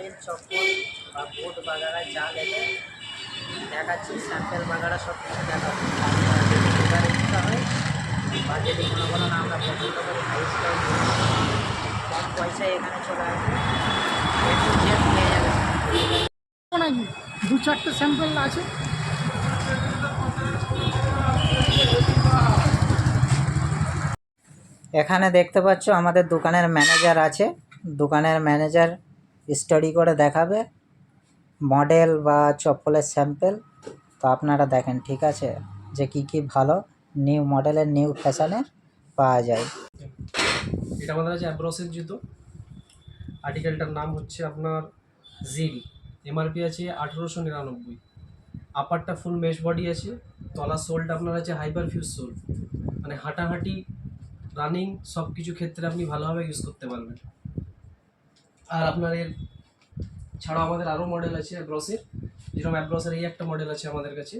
Style চপ্পল বা বুট বাগারা যা নেবে দেখাচ্ছি স্যাম্পেল বাগারা সব কিছু দেখাচ্ছি এবার ইচ্ছা হয় বা যদি মনে করো না আমরা পছন্দ করি হাই স্টাইল কম পয়সায় এখানে চলে আসবে। একটু যে পেয়ে যাবে। নাকি দু চারটে স্যাম্পল আছে। এখানে দেখতে পাচ্ছ আমাদের দোকানের ম্যানেজার আছে। দোকানের ম্যানেজার স্টাডি করে দেখাবে। মডেল বা চপ্পলের স্যাম্পেল তো আপনারা দেখেন, ঠিক আছে? যে কি কি ভালো নিউ মডেলের নিউ ফ্যাশনের পাওয়া যায়। এটা আমাদের আছে অ্যাব্রসের জুতো। আর্টিকেলটার নাম হচ্ছে আপনার জিল এমআরপি আছে আঠেরোশো নিরানব্বই। আপারটা ফুল মেশ বডি আছে। তলার সোলটা আপনার আছে হাইপার ফিউজ সোল মানে হাঁটাহাঁটি রানিং সব কিছু ক্ষেত্রে আপনি ভালোভাবে ইউজ করতে পারবেন। আর আপনার এর ছাড়াও আমাদের আরও মডেল আছে অ্যাব্রসের যেরকম অ্যাব্রসের এই একটা মডেল আছে আমাদের কাছে।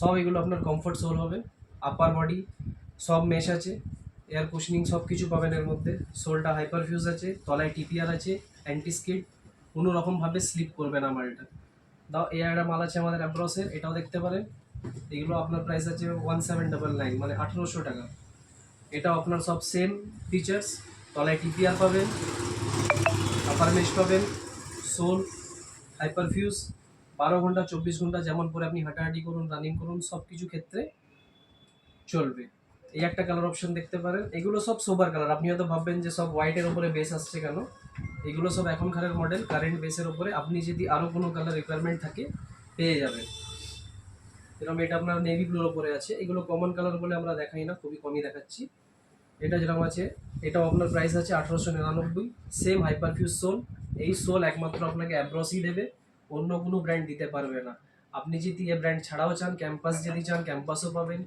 সব এগুলো আপনার কমফোর্ট সোল হবে আপার বডি সব মেশ আছে এয়ার কুশনিং সব কিছু পাবেন এর মধ্যে। সোলটা হাইপার ফিউজ আছে, তলায় টিপিআর আছে অ্যান্টি স্কিড কোনো রকমভাবে স্লিপ করবে না মালটা। দাও, এই একটা মাল আছে আমাদের অ্যাব্রসের এটাও দেখতে পারেন। এগুলো আপনার প্রাইস আছে ওয়ান সেভেন ডাবল নাইন মানে আঠেরোশো টাকা। এটাও আপনার সব সেম ফিচার্স তলায় টিপিআর পাবেন আপার মেশ পাবেন। সোল হাইপার ফিউজ বারো ঘণ্টা, চব্বিশ ঘণ্টা যেমন করে আপনি হাঁটাহাঁটি করুন রানিং করুন সব কিছু ক্ষেত্রে চলবে। এই একটা কালার অপশন দেখতে পারেন। এগুলো সব সোবার কালার আপনি হয়তো ভাববেন যে সব হোয়াইটের উপরে বেস আসছে কেন? এগুলো সব এখনকারের মডেল কারেন্ট বেসের উপরে। আপনি যদি আরও কোনো কালার রিকোয়ারমেন্ট থাকে, পেয়ে যাবেন। যেরকম এটা আপনার নেভি ব্লুর উপরে আছে। এগুলো কমন কালার বলে আমরা দেখাই না, খুবই কমই দেখাচ্ছি। এটা যেরকম আছে, এটাও আপনার প্রাইস আছে আঠারোশো নিরানব্বই। সেম হাইপারফিউজ সোল এই সোল একমাত্র আপনাকে অ্যাব্রসই দেবে, অন্য কোনো ব্র্যান্ড দিতে পারবে না। আপনি যদি এ ব্র্যান্ড ছাড়াও চান ক্যাম্পাস যদি চান ক্যাম্পাসও পাবেন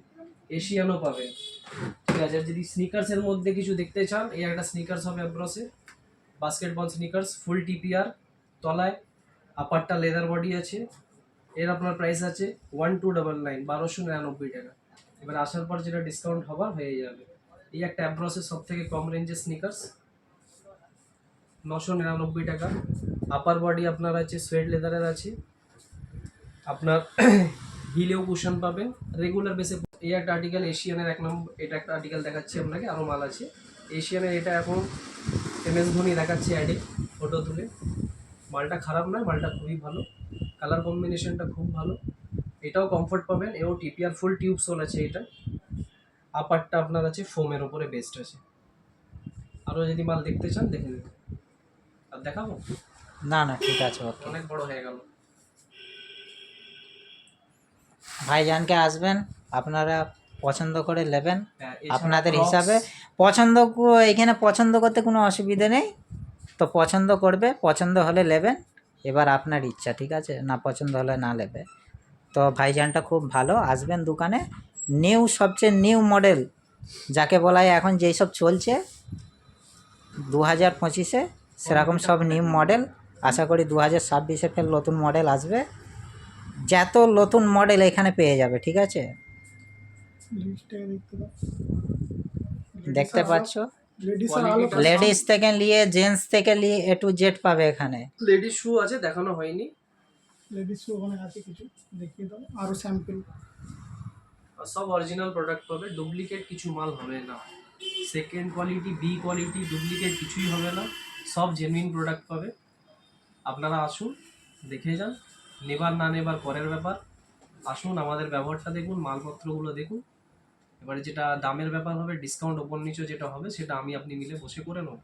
এশিয়ানও পাবেন। ঠিক আছে যদি স্নিকার্সের মধ্যে কিছু দেখতে চান, এই একটা স্নিকার্স হবে অ্যাব্রসে বাস্কেটবল স্নিকার্স ফুল টিপিআর তলায় আপারটা লেদার বডি আছে। এর আপনার প্রাইস আছে ওয়ান টু ডাবল নাইন বারোশো নিরানব্বই টাকা। এবার আসার পর যেটা ডিসকাউন্ট হবার হয়ে যাবে। এই একটা অ্যাব্রসের সব থেকে কম রেঞ্জের স্নিকার্স নশো নিরানব্বই টাকা। আপার বডি আপনার আছে সোয়েট লেদারের আছে। আপনার হিলেও কুশন পাবেন। রেগুলার বেসে এই একটা আর্টিকেল এশিয়ানের এক নম্বর এটা একটা আর্টিকেল দেখাচ্ছি আপনাকে আরও মাল আছে। এশিয়ানের এটা এখন এম এস ধোনি দেখাচ্ছে অ্যাডে ফটো তুলে। মালটা খারাপ নয়, মালটা খুবই ভালো। কালার কম্বিনেশনটা খুব ভালো। এটাও কমফোর্ট পাবেন, এও টিপিআর ফুল টিউব সোল আছে এটা। আপারটা আপনার আছে ফোমের ওপরে বেস্ট আছে। আরও যদি মাল দেখতে চান, দেখে নেবেন। দেখাবো? না না ঠিক আছে ওকে। অনেক বড় হয়ে গেল। ভাইজানকে আসবেন আপনারা পছন্দ করে নেবেন। হ্যাঁ, আপনাদের হিসাবে পছন্দ এখানে পছন্দ করতে কোনো অসুবিধে নেই। তো পছন্দ করবে পছন্দ হলে নেবেন। এবার আপনার ইচ্ছা ঠিক আছে? না পছন্দ হলে না নেবে। তো ভাইজানটা খুব ভালো আসবেন দোকানে। নিউ সবচেয়ে নিউ মডেল যাকে বলা হয় এখন যেই সব চলছে দু হাজার পঁচিশে। সেরকম সব নিউ মডেল আশা করি দু হাজার ছাব্বিশে ফের নতুন মডেল আসবে। যত নতুন মডেল এখানে পেয়ে যাবে ঠিক আছে? দেখতে পাচ্ছ? লেডিস থেকে নিয়ে জেন্টস থেকে নিয়ে এ টু জেড পাবে এখানে। লেডিস শু আছে দেখানো হয়নি। লেডিস শু ওখানে আছে কিছু দেখিয়ে দাও। আরও স্যাম্পল সব অরিজিনাল প্রোডাক্ট পাবে ডুপ্লিকেট কিছু মাল হবে না। Second quality B quality duplicate কিছুই হবে না। সব জেনুইন প্রোডাক্ট পাবে। আপনারা আসুন, দেখে যান। নেবার না নেবার পরের ব্যাপার। আসুন, আমাদের ব্যবহারটা দেখুন, মালপত্রগুলো দেখুন। এবারে যেটা দামের ব্যাপার হবে ডিসকাউন্ট ওপর নিচে যেটা হবে, সেটা আমি আপনি মিলে বসে করে নেব।